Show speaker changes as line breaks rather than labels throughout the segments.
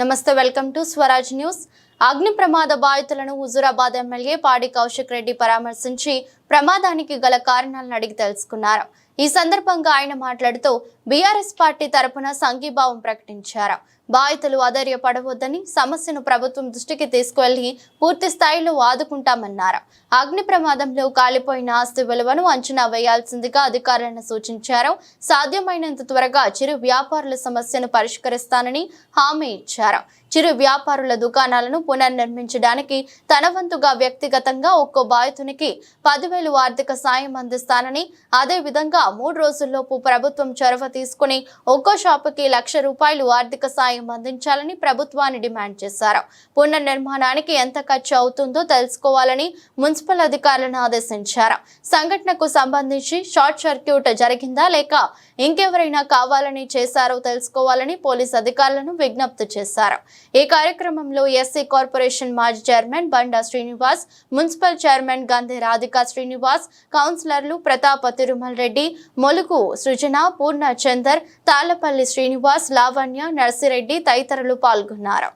నమస్తే welcome to Swaraj news. అగ్ని ప్రమాద బాధితులను హుజూరాబాద్ ఎమ్మెల్యే పాడి కౌశిక్ రెడ్డి పరామర్శించి ప్రమాదానికి గల కారణాలను అడిగి తెలుసుకున్నారు. ఈ సందర్భంగా ఆయన మాట్లాడుతూ బీఆర్ఎస్ పార్టీ తరపున సంఘీభావం ప్రకటించారు. బాధితులు అధైర్యపడవద్దని సమస్యను ప్రభుత్వం దృష్టికి తీసుకువెళ్ళి పూర్తి స్థాయిలో ఆదుకుంటామన్నారు. అగ్ని ప్రమాదంలో కాలిపోయిన ఆస్తి విలువను అంచనా వేయాల్సిందిగా అధికారులను సూచించారు. సాధ్యమైనంత త్వరగా చిరు వ్యాపారుల సమస్యను పరిష్కరిస్తానని హామీ ఇచ్చారు. చిరు వ్యాపారుల దుకాణాలను పునర్నిర్మించడానికి తన వంతుగా వ్యక్తిగతంగా ఒక్కో బాధితునికి పదివేల ఆర్థిక సాయం అందిస్తానని అదే విధంగా మూడు రోజుల్లోపు ప్రభుత్వం చొరవ తీసుకుని ఒక్కో షాపుకి లక్ష రూపాయలు ఆర్థిక సాయం అందించాలని ప్రభుత్వాన్ని డిమాండ్ చేశారు. పునర్నిర్మాణానికి ఎంత ఖర్చు అవుతుందో తెలుసుకోవాలని మున్సిపల్ అధికారులను ఆదేశించారు. సంఘటనకు సంబంధించి షార్ట్ సర్క్యూట్ జరిగిందా లేక ఇంకెవరైనా కావాలని చేశారో తెలుసుకోవాలని పోలీస్ అధికారులను విజ్ఞప్తి చేశారు. ఈ కార్యక్రమంలో ఎస్సీ కార్పొరేషన్ మాజీ chairman Banda Srinivas municipal chairman Gandhe Radhika Srinivas Srinivas కౌన్సిలర్లు ప్రతాప తిరుమల్ రెడ్డి మొలుకు సృజన పూర్ణ చందర్ తాళ్ళపల్లి శ్రీనివాస్ లావణ్య నర్సిరెడ్డి తదితరులు పాల్గొన్నారు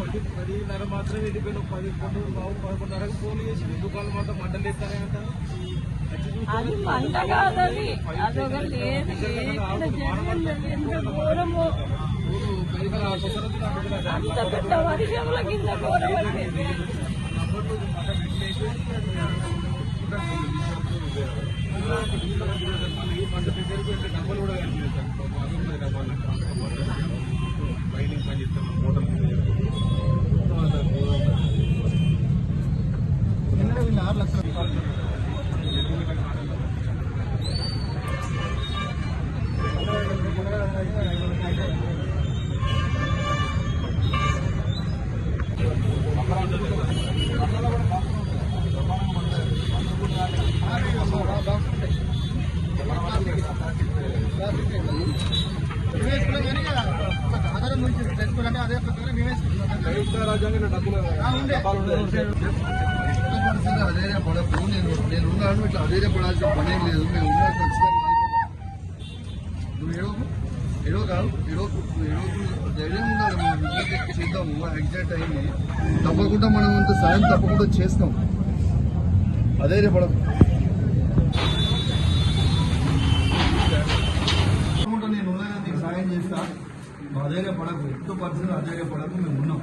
పది పదిన్నర మాత్రమే పది పన్నెండు బాబు పదకొండున్నరకు ఫోన్ చేసి దుకాణం మంటలు అంట
అది పంట కాదని అదొక లేదు జరిగింది ఎంత ఘోరమో అంత పెద్ద వర్షంలో కింద ఘోరం అయిపోయింది
కూడా పని మోటార్ ఆరు లక్షలు.
పడకు నేను నేను ఉన్నాను ఇట్లా అదే పడాల్సిన పని లేదు మేము ఉన్నా ఖచ్చితంగా నువ్వు ఏడవకు ఏడవ కాదు ఏడవకు ఏడవకు ధైర్యం ఉండాలి మనం చేద్దాము ఎగ్జాక్ట్ అయింది తప్పకుండా మనం అంత సాయం తప్పకుండా చేస్తాం. అదే సాయం చేస్తా? నువ్వు అధైర్యపడకు ఎంతో పరిస్థితులు అధైర్యపడకు మేము ఉన్నాం.